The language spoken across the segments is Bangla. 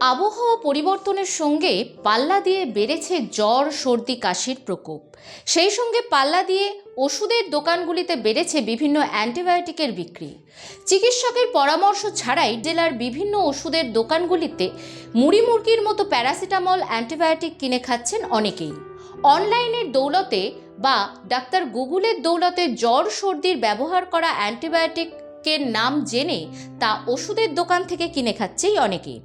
আবহাওয়া পরিবর্তনের সঙ্গে পাল্লা দিয়ে বেড়েছে জ্বর, সর্দি, কাশির প্রকোপ। সেই সঙ্গে পাল্লা দিয়ে ওষুধের দোকানগুলিতে বেড়েছে বিভিন্ন অ্যান্টিবায়োটিকের বিক্রি। চিকিৎসকের পরামর্শ ছাড়াই জেলার বিভিন্ন ওষুধের দোকানগুলিতে মুড়ি মুরগির মতো প্যারাসিটামল অ্যান্টিবায়োটিক কিনে খাচ্ছেন অনেকেই। অনলাইনের দৌলতে বা ডাক্তার গুগলের দৌলতে জ্বর, সর্দির ব্যবহার করা অ্যান্টিবায়োটিকের নাম জেনে তা ওষুধের দোকান থেকে কিনে খাচ্ছেই অনেকেই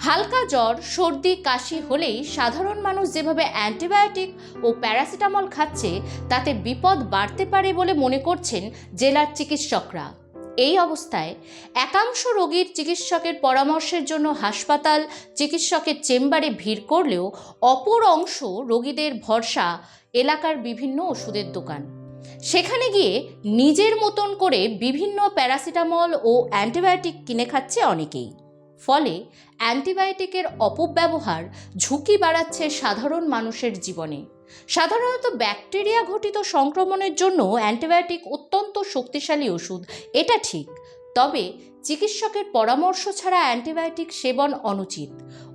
হালকা জ্বর, সর্দি, কাশি হলেই সাধারণ মানুষ যেভাবে অ্যান্টিবায়োটিক ও প্যারাসিটামল খাচ্ছে, তাতে বিপদ বাড়তে পারে বলে মনে করছেন জেলার চিকিৎসকরা। এই অবস্থায় একাংশ রোগীর চিকিৎসকের পরামর্শের জন্য হাসপাতাল, চিকিৎসকের চেম্বারে ভিড় করলেও অপর অংশ রোগীদের ভরসা এলাকার বিভিন্ন ওষুধের দোকান। সেখানে গিয়ে নিজের মতন করে বিভিন্ন প্যারাসিটামল ও অ্যান্টিবায়োটিক কিনে খাচ্ছে অনেকেই। ফলে অ্যান্টিবায়োটিকের অপব্যবহার ঝুঁকি বাড়াচ্ছে সাধারণ মানুষের জীবনে। সাধারণত ব্যাকটেরিয়া ঘটিত সংক্রমণের জন্য অ্যান্টিবায়োটিক অত্যন্ত শক্তিশালী ওষুধ, এটা ঠিক। তবে চিকিৎসকের পরামর্শ ছাড়া অ্যান্টিবায়োটিক সেবন অনুচিত।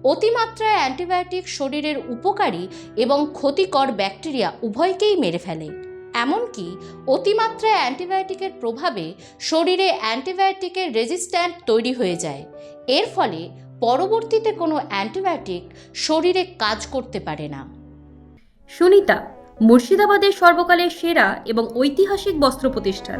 অতিমাত্রায় অ্যান্টিবায়োটিক শরীরের উপকারী এবং ক্ষতিকর ব্যাকটেরিয়া উভয়কেই মেরে ফেলে। এমনকি অতিমাত্রায় অ্যান্টিবায়োটিকের প্রভাবে শরীরে অ্যান্টিবায়োটিকের রেজিস্ট্যান্ট তৈরি হয়ে যায়। এর ফলে পরবর্তীতে কোনো অ্যান্টিবায়োটিক শরীরে কাজ করতে পারে না। সুনিতা, মুর্শিদাবাদের সর্বকালের সেরা এবং ঐতিহাসিক বস্ত্র প্রতিষ্ঠান।